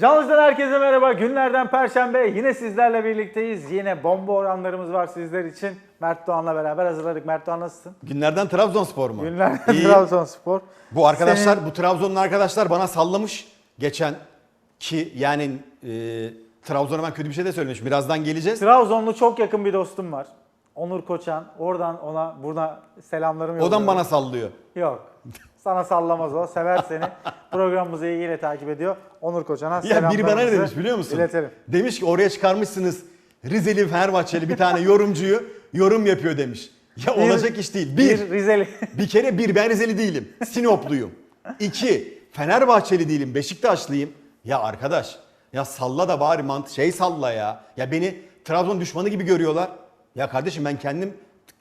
Canlı'dan herkese merhaba. Günlerden Perşembe yine sizlerle birlikteyiz. Yine bomba oranlarımız var sizler için. Mert Doğan'la beraber hazırladık. Mert Doğan nasılsın? Günlerden Trabzonspor mu? Günlerden İyi. Trabzonspor. Bu arkadaşlar, Senin- bu Trabzon'un arkadaşlar bana sallamış geçen ki yani e, Trabzon'a ben kötü bir şey de söylemiş. Birazdan geleceğiz. Trabzonlu çok yakın bir dostum var. Onur Koçan. Oradan ona buradan selamlarımı yolluyorum. mı bana sallıyor? Yok. Sana sallamaz o. Sever seni. Programımızı ilgiyle takip ediyor. Onur Koçan'a Ya biri bana ne demiş biliyor musun? İletelim. Demiş ki oraya çıkarmışsınız Rizeli Fenerbahçeli bir tane yorumcuyu yorum yapıyor demiş. Ya Bir- olacak iş değil. Bir, Bir Rizeli. bir kere bir ben Rizeli değilim. Sinopluyum. İki, Fenerbahçeli değilim. Beşiktaşlıyım. Ya arkadaş ya salla da bari mantı şey salla ya. Ya beni Trabzon düşmanı gibi görüyorlar. Ya kardeşim ben kendim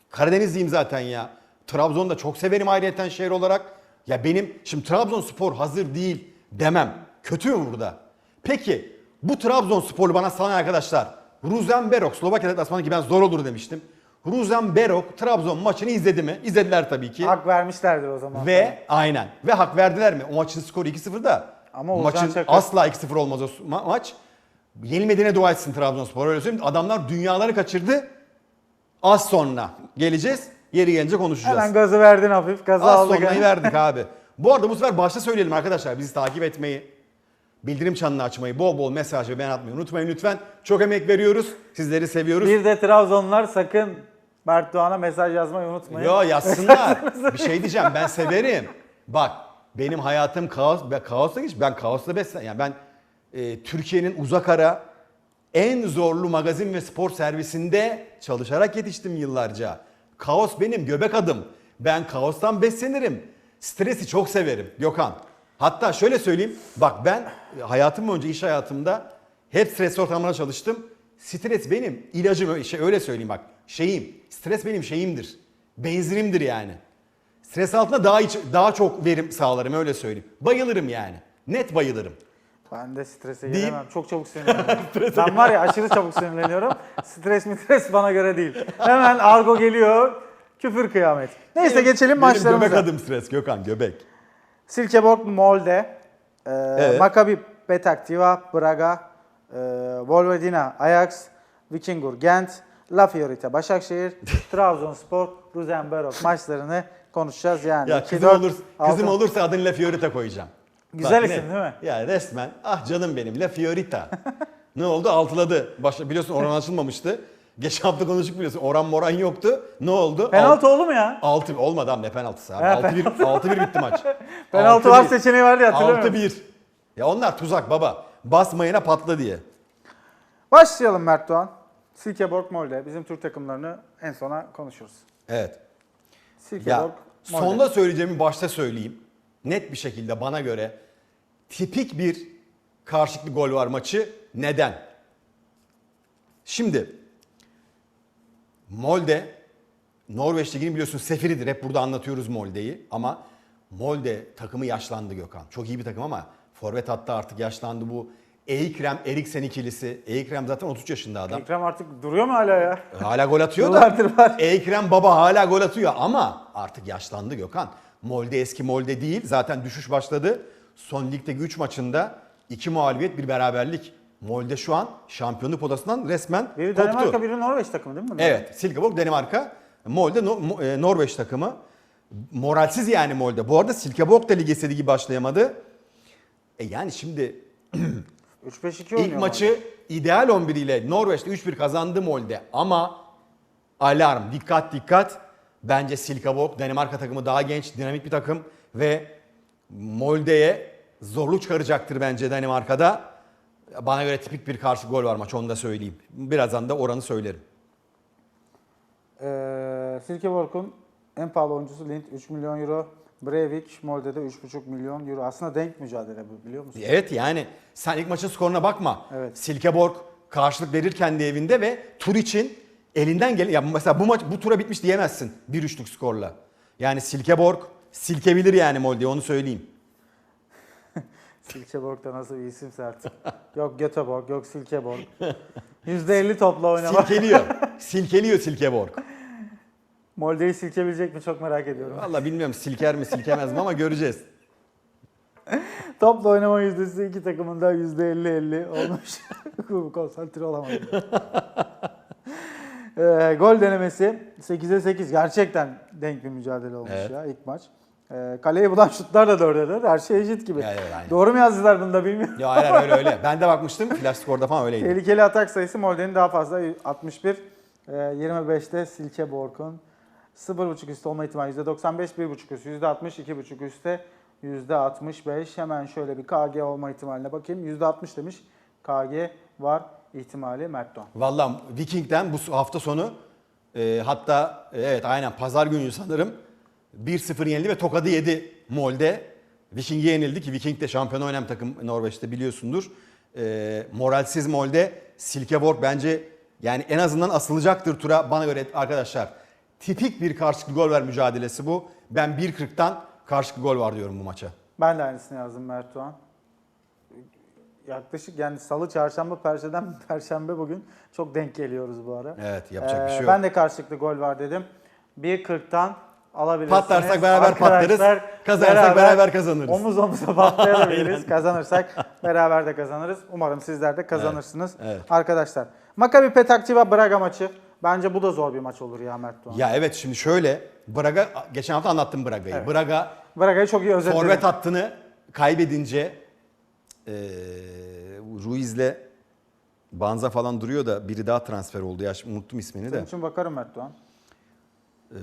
Karadenizliyim zaten ya. Trabzon'da çok severim ayrıyeten şehir olarak. Ya benim şimdi Trabzonspor hazır değil demem. Kötü mü burada? Peki bu Trabzonsporlu bana salan arkadaşlar Ruzen Berok Slovakya deplasmanı ki ben zor olur demiştim. Ruzen Berok Trabzon maçını izledi mi? İzlediler tabii ki. Hak vermişlerdir o zaman. Ve aynen. Ve hak verdiler mi? O maçın skoru 2-0 da. Ama Oğuzhan maçın Çakır- asla 2-0 olmaz o ma- maç. Yenilmediğine dua etsin Trabzonspor öyle söyleyeyim. Adamlar dünyaları kaçırdı. Az sonra geleceğiz. Yeri gelince konuşacağız. Hemen gazı verdin hafif. Gazı Az aldık. sonrayı verdik abi. Bu arada bu sefer başta söyleyelim arkadaşlar. Bizi takip etmeyi, bildirim çanını açmayı, bol bol mesaj ve beğen atmayı unutmayın lütfen. Çok emek veriyoruz. Sizleri seviyoruz. Bir de Trabzonlular sakın Mert Doğan'a mesaj yazmayı unutmayın. Yo yazsınlar. bir şey diyeceğim ben severim. Bak benim hayatım kaos ve kaosla geç. Ben kaosla beslen. Yani ben e, Türkiye'nin uzak ara en zorlu magazin ve spor servisinde çalışarak yetiştim yıllarca. Kaos benim göbek adım. Ben kaostan beslenirim. Stresi çok severim Gökhan. Hatta şöyle söyleyeyim. Bak ben e, hayatım boyunca iş hayatımda hep stres ortamlarında çalıştım. Stres benim ilacım şey, öyle söyleyeyim bak. Şeyim. Stres benim şeyimdir. Benzinimdir yani. Stres altında daha iç- daha çok verim sağlarım öyle söyleyeyim. Bayılırım yani. Net bayılırım. Ben de strese Değil. giremem. Çok çabuk sinirleniyorum. ben var ya aşırı çabuk sinirleniyorum. Stres mi stres bana göre değil. Hemen argo geliyor. Küfür kıyamet. Neyse geçelim Benim göbek maçlarımıza. adım stres Gökhan göbek. Silkeborg Molde. E, Evet. Maccabi Petak Tiva, Braga, e, Vojvodina, Ajax, Vikingur, Gent, La Fiorita, Başakşehir, Trabzonspor, Rosenborg maçlarını konuşacağız yani. Ya kızım, dört, olur, altı. kızım olursa adını La Fiorita koyacağım. Güzel Bak, isim ne? değil mi? Ya resmen ah canım benim La Fiorita. ne oldu? Altıladı. Başta, biliyorsun oran açılmamıştı. Geçen hafta konuştuk biliyorsun. Oran moran yoktu. Ne oldu? Penaltı oldu mu ya? 6 olmadı abi ne penaltısı abi. Ha, 6-1 6-1 bitti maç. Penaltı var 6-1. seçeneği vardı ya hatırlıyor musun? 6-1. Ya onlar tuzak baba. Basmayına patla diye. Başlayalım Mert Doğan. Silkeborg Molde. Bizim Türk takımlarını en sona konuşuruz. Evet. Silkeborg Ya Molde. sonda söyleyeceğimi başta söyleyeyim. Net bir şekilde bana göre tipik bir karşılıklı gol var maçı. Neden? Şimdi Molde Norveç Ligi'ni biliyorsun sefiridir. Hep burada anlatıyoruz Molde'yi ama Molde takımı yaşlandı Gökhan. Çok iyi bir takım ama forvet hatta artık yaşlandı bu. Eikrem Eriksen ikilisi. Eikrem zaten 33 yaşında adam. Ekrem artık duruyor mu hala ya? Hala gol atıyor da. Yıllardır var. Ekrem Baba hala gol atıyor ama artık yaşlandı Gökhan. Molde eski Molde değil. Zaten düşüş başladı. Son ligdeki 3 maçında 2 mağlubiyet bir beraberlik. Molde şu an şampiyonluk potasından resmen Biri koptu. Danimarka, biri Norveç takımı değil mi? Evet, Silkeborg Danimarka, Molde No- e, Norveç takımı. Moralsiz yani Molde. Bu arada Silkeborg da lig istediği gibi başlayamadı. E yani şimdi 3-5-2 oynuyor. İlk maçı ideal 11 ile Norveç'te 3-1 kazandı Molde ama alarm dikkat dikkat bence Silkeborg Danimarka takımı daha genç dinamik bir takım ve Molde'ye zorluk çıkaracaktır bence Danimarka'da. Bana göre tipik bir karşı gol var maç onu da söyleyeyim. Birazdan da oranı söylerim. Ee, Silkeborg'un en pahalı oyuncusu Lind 3 milyon euro. Breivik Molde'de 3,5 milyon euro. Aslında denk mücadele bu biliyor musun? Evet yani sen ilk maçın skoruna bakma. Evet. Silkeborg karşılık verir kendi evinde ve tur için elinden gelen ya mesela bu maç bu tura bitmiş diyemezsin 1-3'lük skorla. Yani Silkeborg silkebilir yani Molde onu söyleyeyim. Silkeborg'da nasıl bir isimse artık. yok Göteborg, yok Silkeborg. %50 topla oynama. Silkeliyor. silkeliyor Silkeborg. Molde'yi silkebilecek mi çok merak ediyorum. Valla bilmiyorum silker mi silkemez mi ama göreceğiz. Topla oynama yüzdesi iki takımın da yüzde 50-50 olmuş. Konsantre olamadım. Ee, gol denemesi 8'e 8. Gerçekten denk bir mücadele olmuş Evet. ya ilk maç. Ee, kaleye bulan şutlar da 4'e 4. Her şey eşit gibi. Ya, evet, aynen. Doğru mu yazdılar bunu da bilmiyorum. Ya aynen öyle öyle. Ben de bakmıştım. Flash skorda falan öyleydi. Tehlikeli atak sayısı Molde'nin daha fazla 61. Ee, 25'te Silke Borkun. 0.5 üstü olma ihtimali %95, 1.5 üstü %60, 2.5 üstte %65. Hemen şöyle bir KG olma ihtimaline bakayım. %60 demiş. KG var ihtimali Mert Doğan. Vallahi Viking'den bu hafta sonu e, hatta e, evet aynen pazar günü sanırım 1-0 yenildi ve tokadı yedi Molde. Viking'e yenildi ki Viking de şampiyon oynayan takım Norveç'te biliyorsundur. E, moralsiz Molde. Silkeborg bence yani en azından asılacaktır tura bana göre arkadaşlar. Tipik bir karşılıklı gol ver mücadelesi bu. Ben 1.40'tan karşılıklı gol var diyorum bu maça. Ben de aynısını yazdım Mert Doğan. Yaklaşık yani salı, çarşamba, perşembe, perşembe bugün çok denk geliyoruz bu ara. Evet yapacak bir Ee, şey yok. Ben de karşılıklı gol var dedim. 1.40'tan alabilirsiniz. Patlarsak beraber patlarız, kazanırsak beraber kazanırız. Omuz omuza patlayabiliriz. Kazanırsak beraber de kazanırız. Umarım sizler de kazanırsınız. Evet, evet. Arkadaşlar. Maccabi Petaktiva Braga maçı. Bence bu da zor bir maç olur ya Mert Doğan. Ya evet şimdi şöyle Braga geçen hafta anlattım Braga'yı. Evet. Braga Braga'yı çok iyi özetledim. forvet hattını kaybedince eee Ruiz'le Banza falan duruyor da biri daha transfer oldu ya şimdi unuttum ismini Senin de. için bakarım Mert Doğan. Eee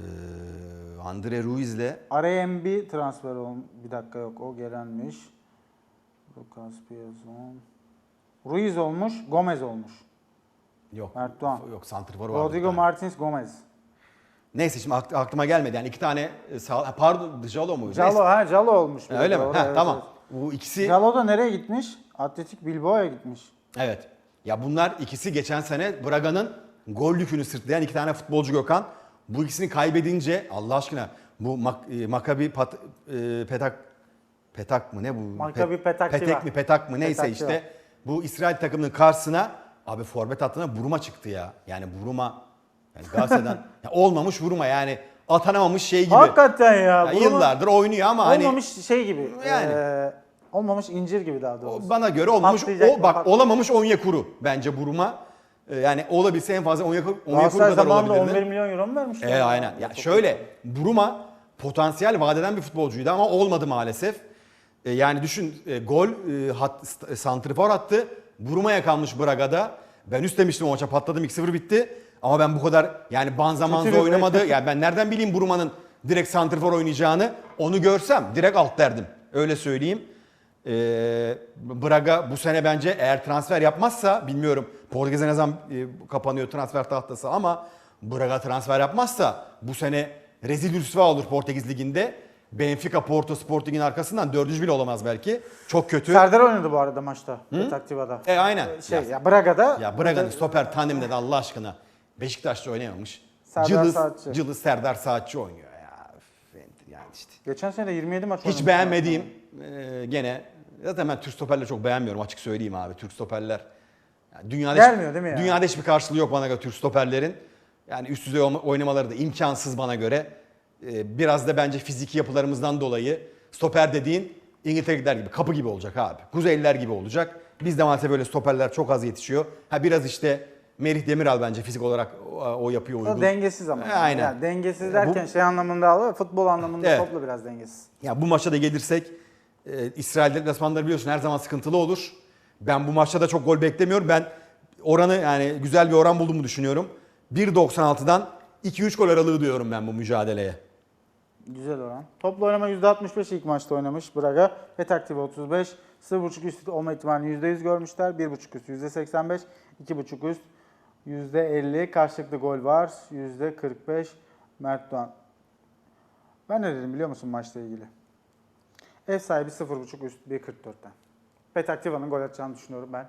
Andre Ruiz'le RMB transfer olmuş. Bir dakika yok o gelenmiş. Lucas Piazon. Ruiz olmuş, Gomez olmuş. yok Mert Doğan. yok santrfor vardı. Rodrigo. Martins Gomez. Neyse şimdi aklıma gelmedi. Yani iki tane e, sağ, pardon Jalo muydu? Jalo Neyse. ha Jalo olmuş. bir Ha, de, öyle mi? doğru, Ha, evet, tamam. evet. Bu ikisi Jalo da nereye gitmiş? Atletik Bilbao'ya gitmiş. Evet. Ya bunlar ikisi geçen sene Braga'nın gol yükünü sırtlayan iki tane futbolcu Gökhan. Bu ikisini kaybedince Allah aşkına bu Mak e, Makabi Pat, e, Petak Petak mı ne bu? Maccabi Pet- Petaktiva. Petek mi Petak mı neyse Petaktiva. işte bu İsrail takımının karşısına abi forvet hattına Buruma çıktı ya. Yani Buruma yani Galatasaray'dan ya olmamış Buruma yani atanamamış şey gibi. Hakikaten ya. Ya yıllardır oynuyor ama hani olmamış şey gibi. Yani. eee, olmamış incir gibi daha doğrusu. Bana göre olmamış. Patlayacak O, bak pat- olamamış Onyekuru bence Buruma. Ee, Yani olabilse en fazla Onyekuru, Onyekuru Galatasaray kadar zamanında olabilirdi. 11 milyon euro mu vermişler? E, aynen. Ya Çok şöyle Buruma potansiyel vadeden bir futbolcuydu ama olmadı maalesef. E, yani düşün e, gol e, hat, st- santrifor attı. Buruma'ya kalmış Braga'da. Ben üstlemiştim o maça patladım 2-0 bitti. Ama ben bu kadar yani Banza Manza bir- oynamadı. yani ben nereden bileyim Buruma'nın direkt santrifor oynayacağını. Onu görsem direkt alt derdim. Öyle söyleyeyim. Ee, Braga bu sene bence eğer transfer yapmazsa bilmiyorum Portekiz'e ne zaman e, kapanıyor transfer tahtası ama Braga transfer yapmazsa bu sene rezil rüsva olur Portekiz Ligi'nde. Benfica, Porto, Sporting'in arkasından dördüncü bile olamaz belki. Çok kötü. Serdar oynadı bu arada maçta. Petaktiva'da. E aynen. Şey Ya- ya, Braga'da. Ya Braga'nın stoper tandeminde de Allah aşkına Beşiktaş'ta oynayamamış. Serdar Cılız, Saatçi. Cılız Serdar Saatçi oynuyor ya. Üf, Yani işte. Geçen sene de 27 maç oynamış. Hiç beğenmediğim e, gene zaten ben Türk stoperleri çok beğenmiyorum açık söyleyeyim abi. Türk stoperler yani dünyada Gelmiyor değil mi ya? Dünyada hiçbir karşılığı yok bana göre Türk stoperlerin. Yani üst düzey oynamaları da imkansız bana göre. E, biraz da bence fiziki yapılarımızdan dolayı stoper dediğin İngiltere'liler gibi kapı gibi olacak abi. Kuzeyliler gibi olacak. Bizde maalesef böyle stoperler çok az yetişiyor. Ha biraz işte Merih Demiral bence fizik olarak o, yapıyor uygun. O dengesiz ama. Aynen. Yani dengesiz Bu- derken şey anlamında alıyor. Futbol anlamında Evet. topla biraz dengesiz. Ya bu maça da gelirsek e, İsrail deplasmanları biliyorsun her zaman sıkıntılı olur. Ben bu maçta da çok gol beklemiyorum. Ben oranı yani güzel bir oran bulduğumu düşünüyorum. 1.96'dan 2-3 gol aralığı diyorum ben bu mücadeleye. Güzel oran. Toplu oynama %65 ilk maçta oynamış Braga. Petaktiva 35. 0.5 üst olma ihtimalini %100 görmüşler. 1.5 üst %85. 2.5 üst %50. Karşılıklı gol var. %45. Mert Doğan. Ben ne dedim biliyor musun maçla ilgili? Ev sahibi 0.5 üst 1.44'ten. Petaktiva'nın gol atacağını düşünüyorum ben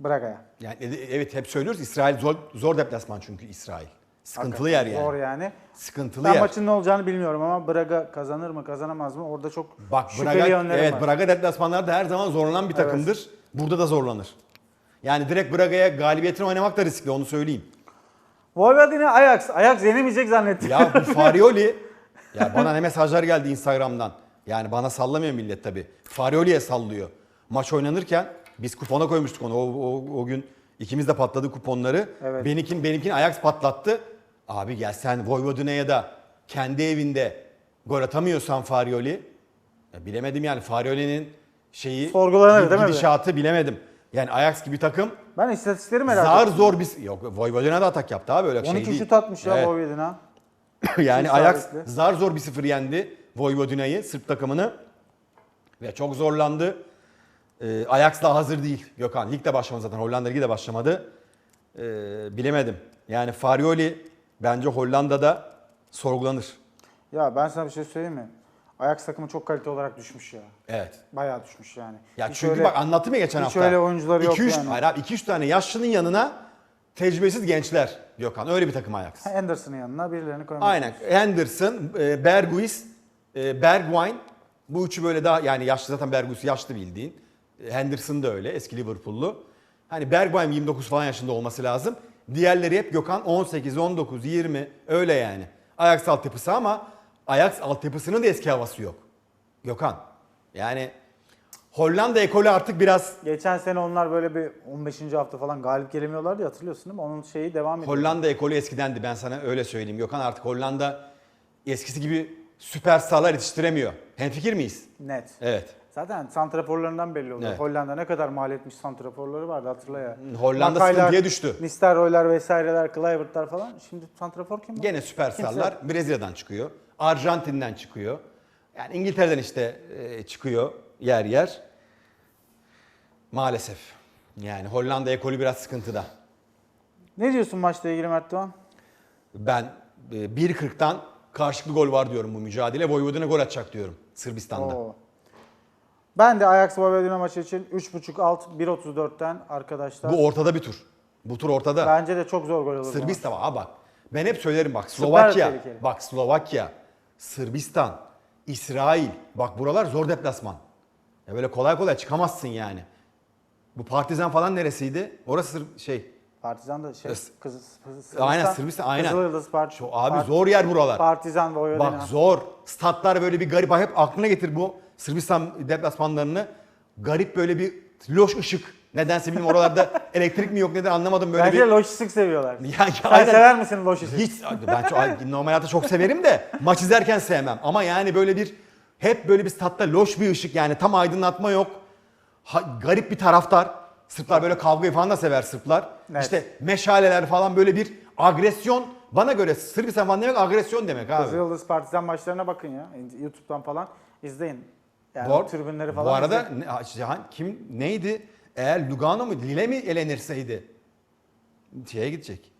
Braga'ya. Yani e- evet hep söylüyoruz İsrail zor, zor deplasman çünkü İsrail. Sıkıntılı yer Hakikaten yani. Zor yani. Sıkıntılı Ben yer. maçın ne olacağını bilmiyorum ama Braga kazanır mı kazanamaz mı? Orada çok Bak Braga, evet var. Braga deplasmanlarda her zaman zorlanan bir Evet. takımdır. Burada da zorlanır. Yani direkt Braga'ya galibiyetini oynamak da riskli onu söyleyeyim. Vojvodina Ajax. Ajax yenemeyecek zannettim. Ya bu Farioli ya bana ne mesajlar geldi Instagram'dan. Yani bana sallamıyor millet tabii. Farioli'ye sallıyor. Maç oynanırken biz kupona koymuştuk onu. O, o, o gün ikimiz de patladı kuponları. Evet. Benimkin, benimkini Ajax patlattı. Abi gel sen Vojvodina'ya da kendi evinde gol atamıyorsan Farioli. Ya bilemedim yani Farioli'nin şeyi Sorgulanır değil mi? gidişatı bilemedim. Yani Ajax gibi takım Ben istatistikleri merak zar ettim. zor bir yok Vojvodina da atak yaptı abi öyle şey 12 değil. şut atmış ya Evet. Vojvodina. yani Ajax isabetli. zar zor bir sıfır yendi Vojvodina'yı, Sırp takımını. Ve çok zorlandı. Ee, Ajax daha hazır değil Gökhan. Lig de başlamadı zaten. Hollanda Ligi de başlamadı. Ee, bilemedim. Yani Farioli bence Hollanda'da sorgulanır. Ya ben sana bir şey söyleyeyim mi? Ajax takımı çok kalite olarak düşmüş ya. Evet. Bayağı düşmüş yani. Ya Hiç çünkü öyle- bak anlattım ya geçen hiç hafta. öyle oyuncuları yok 2-3 yani. Hayır abi 2-3 tane yaşlının yanına tecrübesiz gençler Gökhan. Öyle bir takım Ajax. Anderson'ın yanına birilerini koymak. Aynen. Henderson, e, Berghuis, e, Bergwijn. Bu üçü böyle daha yani yaşlı zaten Berghuis yaşlı bildiğin. E, Henderson da öyle eski Liverpool'lu. Hani Bergwijn 29 falan yaşında olması lazım. Diğerleri hep Gökhan 18, 19, 20 öyle yani. Ajax altyapısı ama Ajax altyapısının da eski havası yok. Gökhan. Yani Hollanda ekolü artık biraz Geçen sene onlar böyle bir 15. hafta falan galip gelemiyorlardı ya, hatırlıyorsun değil mi? Onun şeyi devam ediyor. Hollanda ekolü eskidendi ben sana öyle söyleyeyim. Gökhan artık Hollanda eskisi gibi süperstarlar yetiştiremiyor. Hemfikir miyiz? Net. Evet. Zaten santraforlarından belli oluyor. Evet. Hollanda ne kadar mal etmiş santraforları vardı hatırla ya. Hollanda Makaylar, sıkıntıya düştü. Nistelrooy'lar vesaireler, Kluivert'lar falan. Şimdi santrafor kim? var? Gene süperstarlar Brezilya'dan çıkıyor. Arjantin'den çıkıyor. Yani İngiltere'den işte e, çıkıyor yer yer. Maalesef. Yani Hollanda ekolü biraz sıkıntıda. Ne diyorsun maçla ilgili Mert Doğan? Ben e, 1.40'tan karşılıklı gol var diyorum bu mücadele. Vojvodina gol atacak diyorum Sırbistan'da. Oo. Ben de Ajax Vojvodina maçı için 3.5 alt 1.34'ten arkadaşlar. Bu ortada bir tur. Bu tur ortada. Bence de çok zor gol olur. Sırbistan ha bak. Ben hep söylerim bak Slovakya. Bak Slovakya, Sırbistan, İsrail. Bak buralar zor deplasman. Ya böyle kolay kolay çıkamazsın yani. Bu Partizan falan neresiydi? Orası Sır- şey. Partizan da şey kız, kız, Aynen, Sırbistan, aynen. Kızılyıldız Part, Şu abi Part- zor yer buralar. Partizan Vojvodina. Bak zor. Statlar böyle bir garip. Bak hep aklına getir bu Sırbistan deplasmanlarını. Garip böyle bir loş ışık. Nedense bilmiyorum oralarda elektrik mi yok nedir anlamadım böyle Bence bir. lojistik seviyorlar. Ya, Sen aynen. sever misin lojistik? Hiç ben çok, normal hayatta çok severim de maç izlerken sevmem. Ama yani böyle bir hep böyle bir statta loş bir ışık yani tam aydınlatma yok. Ha- garip bir taraftar. Sırplar böyle kavgayı falan da sever Sırplar. Evet. İşte meşaleler falan böyle bir agresyon. Bana göre Sırbistan falan demek agresyon demek abi. Kızılyıldız Partizan maçlarına bakın ya. YouTube'dan falan izleyin. Yani Bu, o tribünleri falan bu arada ne, kim neydi? Eğer Lugano mu Lille mi elenirseydi şeye gidecek.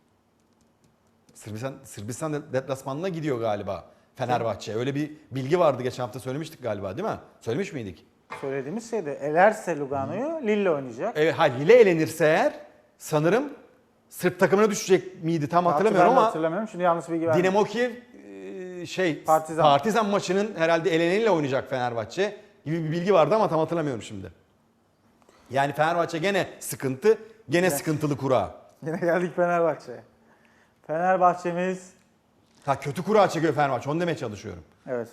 Sırbistan Sırbistan de- deplasmanına gidiyor galiba Fenerbahçe. Öyle bir bilgi vardı geçen hafta söylemiştik galiba değil mi? Söylemiş miydik? söylediğimiz şeyde elerse Lugano'yu Lille oynayacak. Evet ha Lille elenirse eğer sanırım Sırp takımına düşecek miydi tam hatırlamıyorum ama hatırlamıyorum. Şimdi yanlış bilgi verdim. Dinamo Kiev e, şey Partizan. Partizan maçının herhalde eleniyle oynayacak Fenerbahçe gibi bir bilgi vardı ama tam hatırlamıyorum şimdi. Yani Fenerbahçe gene sıkıntı, gene sıkıntılı kura. Yine geldik Fenerbahçe'ye. Fenerbahçe'miz Ha kötü kura çekiyor Fenerbahçe onu demeye çalışıyorum. evet.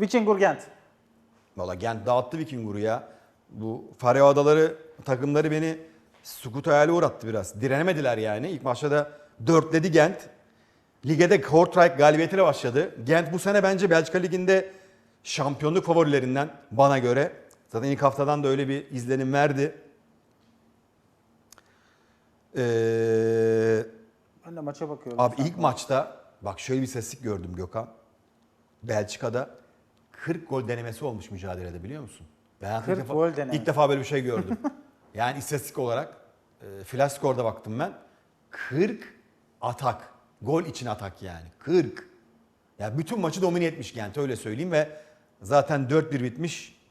Vikingur Gent. Valla Gent dağıttı Vikingur'u ya. Bu Faroe Adaları takımları beni sukut hayali uğrattı biraz. Direnemediler yani. İlk maçta da dörtledi Gent. Lige de Kortrijk galibiyetiyle başladı. Gent bu sene bence Belçika Ligi'nde şampiyonluk favorilerinden bana göre. Zaten ilk haftadan da öyle bir izlenim verdi. Ee, Ben de maça bakıyorum. Abi ilk maçta bak şöyle bir istatistik gördüm Gökhan. Belçika'da 40 gol denemesi olmuş mücadelede biliyor musun? Ben hayatımda 40 ilk defa, gol denemesi. ilk defa böyle bir şey gördüm. yani istatistik olarak e, flash score'da baktım ben. 40 atak. Gol için atak yani. 40. Ya bütün maçı domine etmiş Gent öyle söyleyeyim ve zaten 4-1 bitmiş.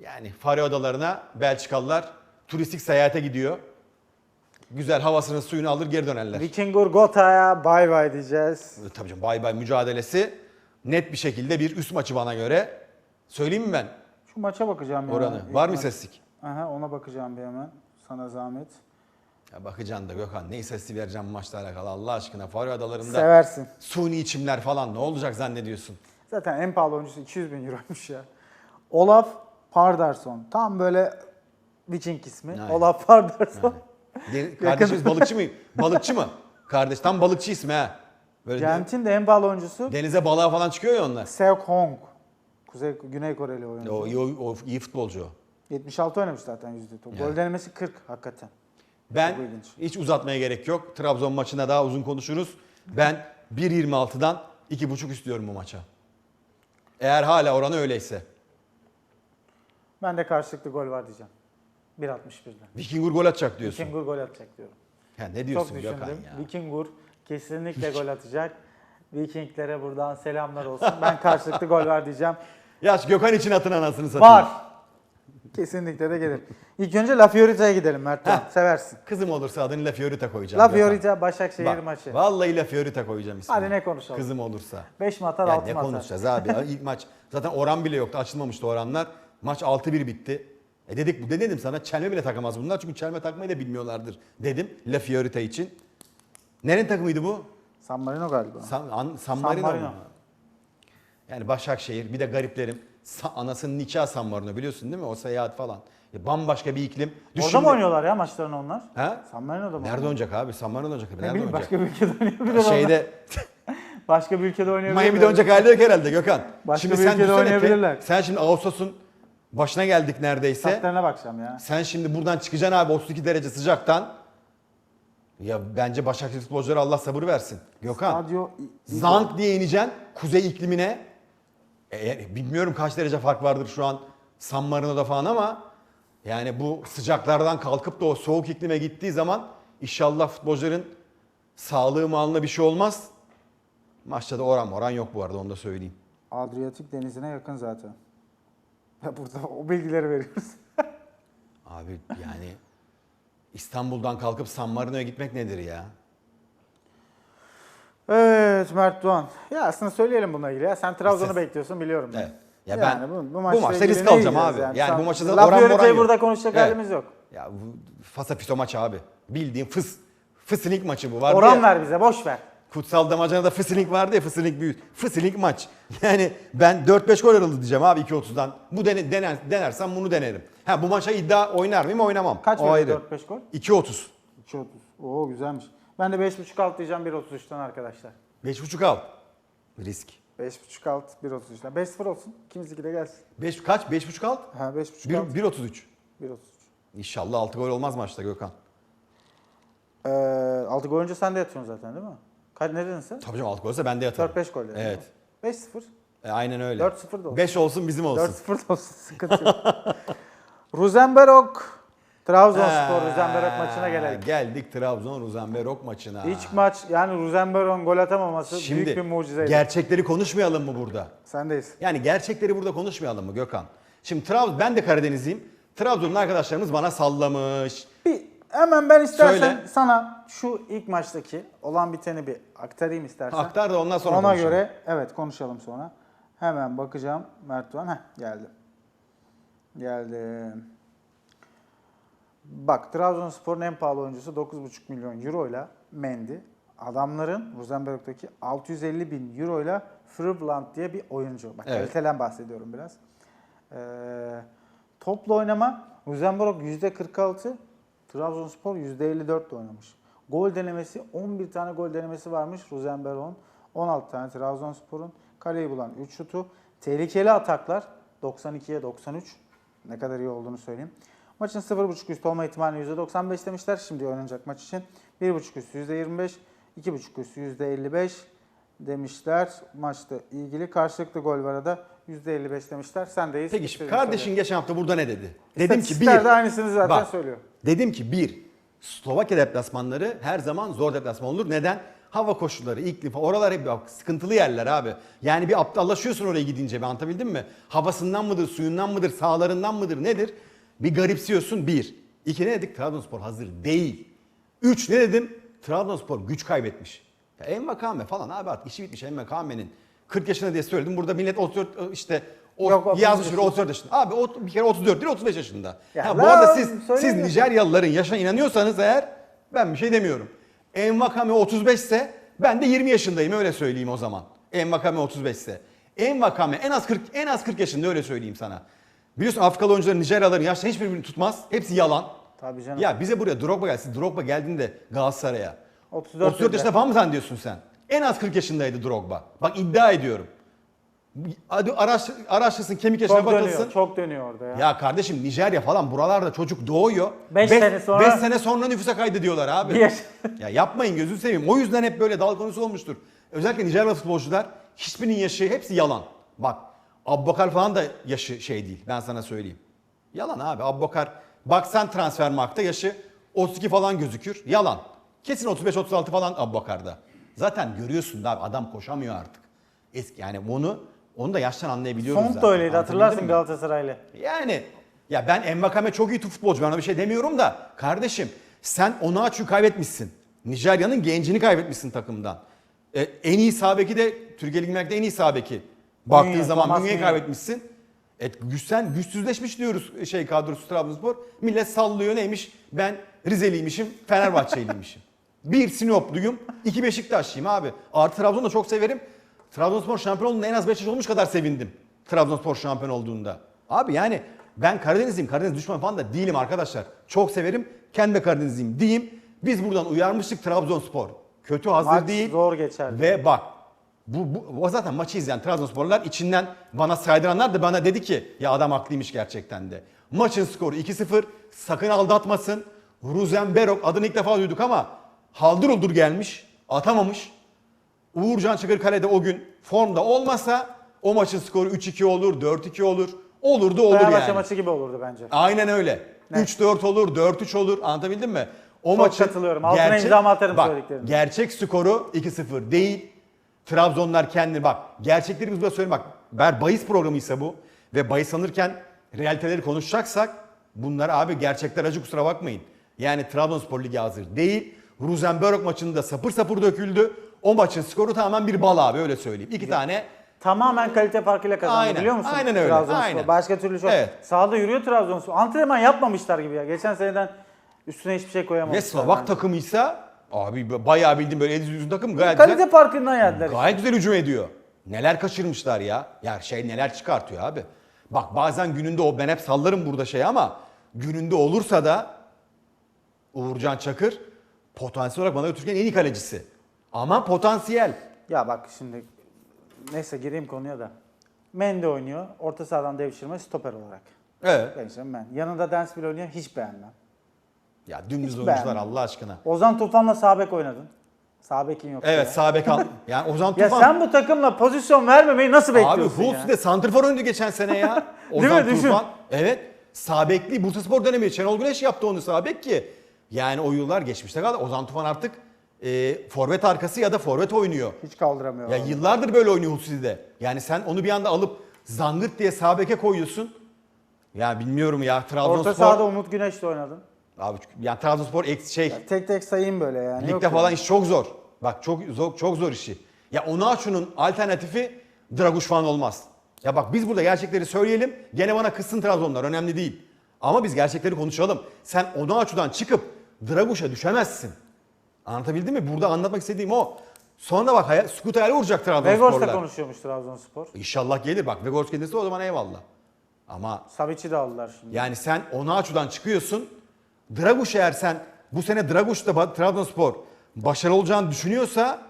Yani Faroe Adalarına Belçikalılar turistik seyahate gidiyor. Güzel havasını suyunu alır geri dönerler. Vikingur Gota'ya bay bay diyeceğiz. E, Tabii canım bay bay mücadelesi net bir şekilde bir üst maçı bana göre. Söyleyeyim mi ben Şu maça bakacağım ya. oranı? İlk Var mı maç. istatistik? Aha ona bakacağım bir hemen. Sana zahmet. Ya bakacaksın da Gökhan ne istatistiği vereceğim maçla alakalı Allah aşkına. Faroe Adaları'nda Seversin. suni içimler falan ne olacak zannediyorsun? Zaten en pahalı oyuncusu 200 bin euroymuş ya. Olaf Pardarsson. Tam böyle Viking ismi. Aynen. Olaf Pardarsson. De- Kardeşimiz balıkçı mı? Balıkçı mı? Kardeş tam balıkçı ismi ha. Böyle Gent'in de en pahalı oyuncusu denize balığa falan çıkıyor ya onlar. Seok Hong. Kuzey Güney Koreli oyuncu. O, iyi- o, iyi futbolcu o. 76 oynamış zaten yüzde top. Yani. Gol denemesi 40 hakikaten. Ben hiç uzatmaya gerek yok. Trabzon maçına daha uzun konuşuruz. Ben 1.26'dan 2.5 istiyorum bu maça. Eğer hala oranı öyleyse. Ben de karşılıklı gol var diyeceğim. 1.61'den. Vikingur gol atacak diyorsun. Vikingur gol atacak diyorum. Ya ne diyorsun Çok Gökhan düşündüm. ya? Vikingur kesinlikle gol atacak. Vikinglere buradan selamlar olsun. Ben karşılıklı gol var diyeceğim. Ya şu Gökhan için atın anasını satayım. Var. Kesinlikle de gelir. İlk önce La Fiorita'ya gidelim Mert. Seversin. Kızım olursa adını La Fiorita koyacağım. La Gökhan. Fiorita Başakşehir Bak, maçı. Vallahi La Fiorita koyacağım ismini. Hadi ne konuşalım? Kızım olursa. 5 mi atar Ya 6 ne mı atar? konuşacağız abi? Ya İlk maç zaten oran bile yoktu. Açılmamıştı oranlar. Maç 6-1 bitti. E dedik bu de dedim sana çelme bile takamaz bunlar çünkü çelme takmayı da bilmiyorlardır dedim La Fiorita için. Nerenin takımıydı bu? San Marino galiba. San, An- San Marino. Marino. Yani Başakşehir bir de gariplerim. Sa- anasının nikah San Marino biliyorsun değil mi? O seyahat falan. Ya bambaşka bir iklim. Düşün Orada mı oynuyorlar ya maçlarını onlar? Ha? San Marino'da mı? Nerede oynayacak abi? San Marino'da oynayacak. Ne Nerede bileyim oynayacak? başka bir ülkede oynayabilir. Şeyde Başka bir ülkede oynayabilirler. Miami'de oynayacak hali yok herhalde Gökhan. Başka şimdi bir sen ülkede düşünsene ki, oynayabilirler. sen şimdi Ağustos'un başına geldik neredeyse. Saatlerine bakacağım ya. Sen şimdi buradan çıkacaksın abi 32 derece sıcaktan. Ya bence Başakşehir futbolcuları Allah sabır versin. Gökhan. Stadio Zank diye ineceksin kuzey iklimine. E, bilmiyorum kaç derece fark vardır şu an San Marino'da falan ama yani bu sıcaklardan kalkıp da o soğuk iklime gittiği zaman inşallah futbolcuların sağlığı malına bir şey olmaz. Maçta da oran oran yok bu arada onu da söyleyeyim. Adriyatik denizine yakın zaten. Burada o bilgileri veriyoruz. Abi yani İstanbul'dan kalkıp San Marino'ya gitmek nedir ya? Evet Mert Doğan. Ya aslında söyleyelim bununla ilgili ya. Sen Trabzon'u Ses- bekliyorsun biliyorum. ben. Evet. Ya Yani ben bu- bu bu, maçla maçta risk alacağım abi. Yani, yani? bu maçta da oran moran yok. burada konuşacak halimiz yok. Ya bu fasa fiso maç abi. Bildiğin fıs. Fısılink maçı bu. Vardı Oran ya. ver bize boş ver. Kutsal damacanada fısılink vardı ya fısılink büyük. Fısılink maç. Yani ben 4-5 gol aralı diyeceğim abi 2.30'dan. Bu dene, dener, denersem bunu denerim. Ha bu maça iddia oynar mıyım oynamam. Kaç o ayrı. 4-5 gol? 2.30. 2.30. Oo güzelmiş. Ben de 5.5 alt diyeceğim 1.33'ten arkadaşlar. 5.5 al. Risk. 5.5 alt 1.33'ten. 5-0 olsun. İkimizdeki de gelsin. 5 kaç? 5.5 al. Ha 5.5 Bir- alt 1.33. 1.33. İnşallah 6 gol olmaz maçta Gökhan. Ee, 6 gol önce sen de yatıyorsun zaten değil mi? Kaç ne dedin sen? Tabii canım 6 gol olsa ben de yatarım. 4-5 gol dedin. Evet. 5-0. E, aynen öyle. 4-0 da olsun. 5 olsun bizim olsun. 4-0 da olsun. Sıkıntı yok. Rosenberg Trabzonspor Rosenberg maçına gelelim. Geldik Trabzon Rosenberg maçına. İlk maç yani Rosenberg'in gol atamaması Şimdi büyük bir mucizeydi. gerçekleri konuşmayalım mı burada? Sendeyiz. Yani gerçekleri burada konuşmayalım mı Gökhan? Şimdi Trabzon, ben de Karadenizliyim. Trabzon'un arkadaşlarımız bana sallamış. Bir hemen ben istersen Söyle. sana şu ilk maçtaki olan biteni bir aktarayım istersen. Aktar da ondan sonra Ona konuşalım. göre evet konuşalım sonra. Hemen bakacağım Mert Doğan. Heh, geldi. Geldi. Bak Trabzonspor'un en pahalı oyuncusu 9,5 milyon euro ile Mendy. Adamların Rosenberg'deki 650 bin euro ile Fribland diye bir oyuncu. Bak Evet. kaliteden bahsediyorum biraz. Ee, toplu oynama Rosenborg %46, Trabzonspor %54 de oynamış. Gol denemesi 11 tane gol denemesi varmış Rosenborg'un. 16 tane Trabzonspor'un. Kaleyi bulan 3 şutu. Tehlikeli ataklar 92'ye 93. Ne kadar iyi olduğunu söyleyeyim. Maçın 0.5 üst olma ihtimali %95 demişler. Şimdi oynanacak maç için. 1.5 üst %25, 2.5 üst %55 demişler. Maçta ilgili karşılıklı gol var da %55 demişler. Sendeyiz. Peki İstediğin şimdi kardeşin geçen hafta burada ne dedi? Dedim ki bir. de aynısını zaten Bak, söylüyor. Dedim ki bir. Slovakya deplasmanları her zaman zor deplasman olur. Neden? Hava koşulları, iklim falan. Oralar hep bak, sıkıntılı yerler abi. Yani bir aptallaşıyorsun oraya gidince. Ben anlatabildim mi? Havasından mıdır, suyundan mıdır, sahalarından mıdır nedir? Bir garipsiyorsun bir. İki ne dedik? Trabzonspor hazır değil. Üç ne dedim? Trabzonspor güç kaybetmiş. Ya Envakame falan abi artık işi bitmiş Envakame'nin. 40 yaşında diye söyledim. Burada millet 34 işte o Yok, 35 yazmış biri 34 yaşında. Abi o bir kere 34 değil 35 yaşında. Ya ha, bu lan, arada siz siz. Nijeryalıların yaşına inanıyorsanız eğer ben bir şey demiyorum. Envakame 35 ise ben de 20 yaşındayım öyle söyleyeyim o zaman. Envakame 35 ise. En vakame en az 40 en az 40 yaşında öyle söyleyeyim sana. Biliyorsun Afrikalı oyuncuların Nijeryalıların yaşta hiçbirbirini tutmaz. Hepsi yalan. Tabii canım. Ya bize buraya Drogba gelsin. Drogba geldiğinde Galatasaray'a 34 34 yaşında falan mı zannediyorsun sen? En az 40 yaşındaydı Drogba. Bak iddia ediyorum. Araş, araştırsın kemik yaşına Çok bakılsın. dönüyor. Çok dönüyor orada ya. Ya kardeşim Nijerya falan buralarda çocuk doğuyor. Beş Beş- sene sonra- beş sene sonra nüfusa kaydediyorlar abi. Bir ya yapmayın gözünü seveyim. O yüzden hep böyle dal konusu olmuştur. Özellikle Nijeryalı futbolcular hiçbirinin yaşı hepsi yalan. Bak Abbakar falan da yaşı şey değil ben sana söyleyeyim. Yalan abi Abbakar baksan transfer markta yaşı 32 falan gözükür. Yalan. Kesin 35-36 falan Abbakar'da. Zaten görüyorsun da abi adam koşamıyor artık. Eski yani onu onu da yaştan anlayabiliyoruz Font zaten. da öyleydi Anlatabildim hatırlarsın mi? Galatasaraylı. Yani ya ben Envakame çok iyi futbolcu ben ona bir şey demiyorum da kardeşim sen Onaçu'yu kaybetmişsin. Nijerya'nın gencini kaybetmişsin takımdan. E, en iyi sağ beki de Türkiye Ligi Merkez'de en iyi sağ beki. Baktığın Münye, zaman Thomas Münye'yi Münye. kaybetmişsin. E, güçsen güçsüzleşmiş diyoruz şey kadrosu Trabzonspor. Millet sallıyor neymiş? Ben Rizeliymişim, Fenerbahçeliymişim. bir Sinopluyum, iki Beşiktaşlıyım abi. Artı Trabzon'u da çok severim. Trabzonspor şampiyon olduğunda en az 5 yaş olmuş kadar sevindim. Trabzonspor şampiyon olduğunda. Abi yani ben Karadenizliyim, Karadeniz düşmanı falan da değilim arkadaşlar. Çok severim, kendi de Karadenizliyim diyeyim. Biz buradan uyarmıştık Trabzonspor. Kötü hazır Maç değil. zor geçerdi. Ve bak bu, bu o zaten maçı izleyen Trabzonsporlular içinden bana saydıranlar da bana dedi ki ya adam haklıymış gerçekten de. Maçın skoru 2-0 sakın aldatmasın. Ruzenberok adını ilk defa duyduk ama haldır uldur gelmiş atamamış. Uğurcan Çakır kalede o gün formda olmasa o maçın skoru 3-2 olur 4-2 olur. Olur da olur Fenerbahçe yani. maçı gibi olurdu bence. Aynen öyle. 3-4 olur, 4-3 olur. Anlatabildim mi? O Çok katılıyorum. Altına imzamı atarım bak, söylediklerine. Gerçek skoru 2-0 değil. Trabzonlar kendini bak. Gerçekleri biz söyleyeyim bak. Ber bahis programıysa bu ve bahis alırken realiteleri konuşacaksak bunlar abi gerçekler acı kusura bakmayın. Yani Trabzonspor Ligi hazır değil. Rosenborg maçında sapır sapır döküldü. O maçın skoru tamamen bir bal abi öyle söyleyeyim. İki tane Tamamen kalite farkıyla kazandı Aynen, biliyor musun? aynen öyle, Trabzonspor. aynen. Başka türlü çok. Evet. Sahada yürüyor Trabzonspor. Antrenman yapmamışlar gibi ya. Geçen seneden üstüne hiçbir şey koyamamışlar. Slovak bence. takımıysa abi bayağı bildiğim böyle 50 yüzün takım gayet Kalite güzel. farkından yendiler. Gayet güzel hücum ediyor. Neler kaçırmışlar ya. Ya şey neler çıkartıyor abi. Bak bazen gününde o ben hep sallarım burada şey ama gününde olursa da Uğurcan Çakır potansiyel olarak bana göre Türkiye'nin en iyi kalecisi. Ama potansiyel. Ya bak şimdi neyse gireyim konuya da. Mendy oynuyor. Orta sahadan devşirme stoper olarak. Evet. Ben işte ben. Yanında Dansville oynuyor. Hiç beğenmem. Ya dümdüz Hiç oyuncular beğenmedim. Allah aşkına. Ozan Tufan'la sağ bek oynadın. Sağ bekin yok. Evet ya. sağ bek al. Yani Ozan Ya Tufan. sen bu takımla pozisyon vermemeyi nasıl Abi bekliyorsun ya? Hulsi de santrfor oynadı geçen sene ya. Değil Ozan mi? Düşün. Tufan. Evet. Sağ bekli Bursaspor dönemi. Şenol Güneş yaptı onu sağ bek ki. Yani o yıllar geçmişte kaldı. Ozan Tufan artık e, forvet arkası ya da forvet oynuyor. Hiç kaldıramıyor. Ya adamı. yıllardır böyle oynuyor Hulsi'de. Yani sen onu bir anda alıp zangırt diye sağ beke koyuyorsun. Ya bilmiyorum ya Trabzonspor. Orta sahada Umut Güneş'le oynadın. Abi yani Trabzonspor eks şey Ya tek tek sayayım böyle yani. ligde Yok falan yani. iş çok zor. Bak çok zor çok zor işi. Ya Onaçu'nun alternatifi Draguş falan olmaz. Ya bak biz burada gerçekleri söyleyelim. Gene bana kızsın Trabzonlar önemli değil. Ama biz gerçekleri konuşalım. Sen Onaçu'dan çıkıp Draguş'a düşemezsin. Anlatabildim mi? Burada anlatmak istediğim o. Sonra bak hayal, Sukut hayali vuracak Trabzonsporlar. konuşuyormuş Trabzonspor. İnşallah gelir bak. Vegors gelirse o zaman eyvallah. Ama Savic'i de aldılar şimdi. yani sen Onaçu'dan çıkıyorsun. Draguş eğer sen bu sene Draguş'ta Trabzonspor başarılı olacağını düşünüyorsa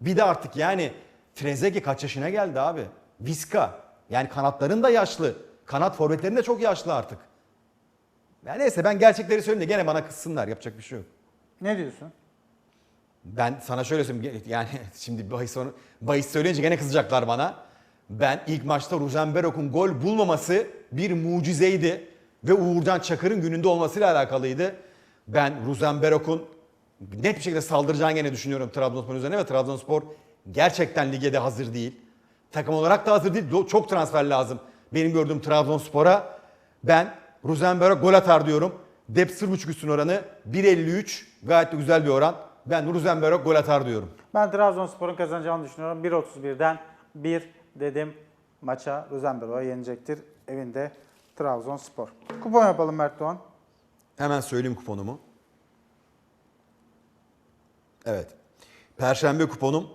bir de artık yani Trezeguet kaç yaşına geldi abi? Viska. Yani kanatların da yaşlı. Kanat forvetlerin de çok yaşlı artık. Ya neyse ben gerçekleri söyleyeyim de gene bana kızsınlar. Yapacak bir şey yok. Ne diyorsun? Ben sana şöyle söyleyeyim yani şimdi bahis, onu- bahis söyleyince gene kızacaklar bana. Ben ilk maçta Rosenberg'un gol bulmaması bir mucizeydi ve Uğurcan Çakır'ın gününde olmasıyla alakalıydı. Ben Rosenberg'un net bir şekilde saldıracağını gene düşünüyorum Trabzonspor üzerine ve Trabzonspor gerçekten lige de hazır değil. Takım olarak da hazır değil. Çok transfer lazım. Benim gördüğüm Trabzonspor'a ben Rosenberg gol atar diyorum. Dep 0.5 üstün oranı 1.53 gayet de güzel bir oran. Ben Rosenberg gol atar diyorum. Ben Trabzonspor'un kazanacağını düşünüyorum. 1.31'den 1 dedim maça Rosenborg'a yenecektir. Evinde Trabzonspor. Kupon yapalım Mert Doğan. Hemen söyleyeyim kuponumu. Evet. Perşembe kuponum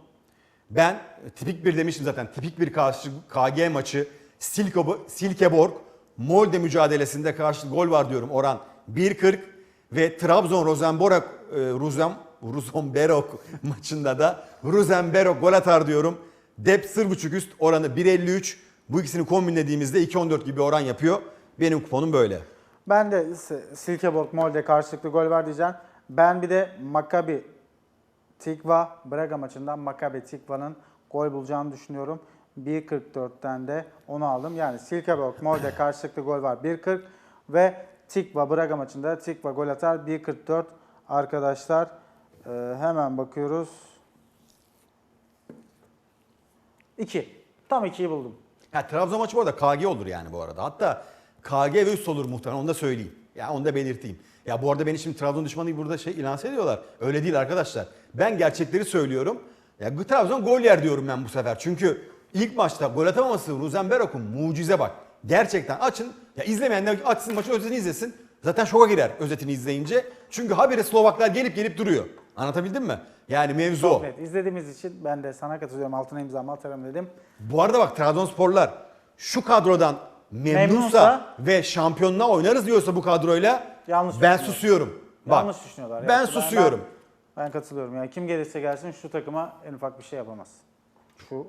Ben tipik bir demiştim zaten. Tipik bir karşı KG maçı. Silkeborg, Silkeborg Molde mücadelesinde karşı gol var diyorum oran 1.40 ve Trabzon Rosenborg e, Ruzem Rosenborg maçında da Rosenborg gol atar diyorum. Dep 0.5 üst oranı 1.53. Bu ikisini kombinlediğimizde 2.14 gibi oran yapıyor. Benim kuponum böyle. Ben de Silkeborg Molde karşılıklı gol var diyeceğim. Ben bir de Maccabi Tikva Braga maçından Maccabi Tikva'nın gol bulacağını düşünüyorum. 1.44'ten de onu aldım. Yani Silkeborg Molde karşılıklı gol var 1.40 ve Tikva Braga maçında Tikva gol atar 1.44 arkadaşlar. Ee, hemen bakıyoruz. 2. Tam 2'yi buldum. Ha, Trabzon maçı bu arada KG olur yani bu arada. Hatta KG ve üst olur muhtemelen onu da söyleyeyim. Ya onu da belirteyim. Ya bu arada beni şimdi Trabzon düşmanı burada şey ilan ediyorlar. Öyle değil arkadaşlar. Ben gerçekleri söylüyorum. Ya Trabzon gol yer diyorum ben bu sefer. Çünkü ilk maçta gol atamaması Rosenberg'un mucize bak. Gerçekten açın. Ya izlemeyenler açsın maçın özetini izlesin. Zaten şoka girer özetini izleyince. Çünkü habire Slovaklar gelip gelip duruyor. Anlatabildim mi? Yani mevzu o. Net. İzlediğimiz için ben de sana katılıyorum. Altına imzamı atarım dedim. Bu arada bak Trabzonsporlar şu kadrodan memnunsa, Memnunsa- ve şampiyonluğa oynarız diyorsa bu kadroyla Yanlış ben susuyorum. Bak, Yanlış düşünüyorlar. Ben Yani susuyorum. Ben, ben katılıyorum. Yani kim gelirse gelsin şu takıma en ufak bir şey yapamaz. Şu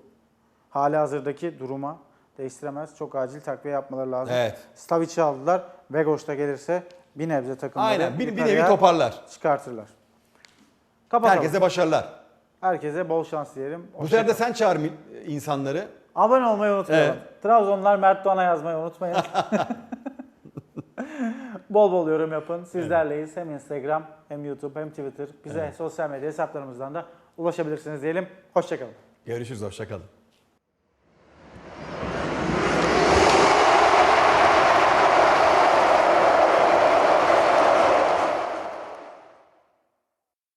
hali hazırdaki duruma değiştiremez. Çok acil takviye yapmaları lazım. Evet. Stavic'i aldılar. Vegoş da gelirse bir nebze takımları Aynen bir, bir yukarıya nevi toparlar. çıkartırlar. Kapatalım. Herkese başarılar. Herkese bol şans diyelim. Bu sefer de sen çağır insanları. Abone olmayı unutmayın. Evet. Trabzonlar Mert Doğan'a yazmayı unutmayın. bol bol yorum yapın. Sizlerleyiz. Hem Instagram hem YouTube hem Twitter. Bize sosyal medya hesaplarımızdan da ulaşabilirsiniz diyelim. Hoşçakalın. Görüşürüz, hoşçakalın.